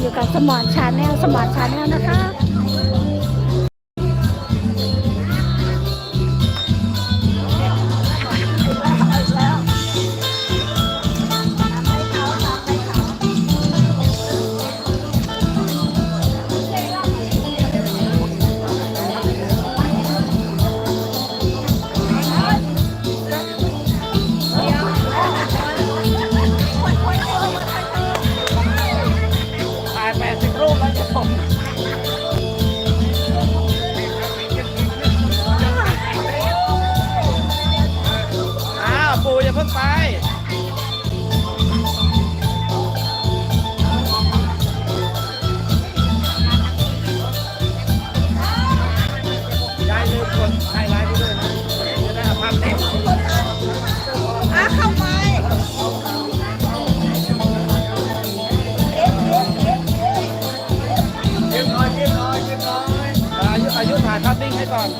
อยู่กับสมอนชาแนลสมอนชาแนลนะคะ พิ่งไปยายลืมกดไฮไลท์ไปด้วยนะจะได้เอาภาพเต็มอะเข้าไปเก็บน้อยเก็บน้อยเก็บน้อยอายุอายุถ่ายภาพนิ่งให้ก่อน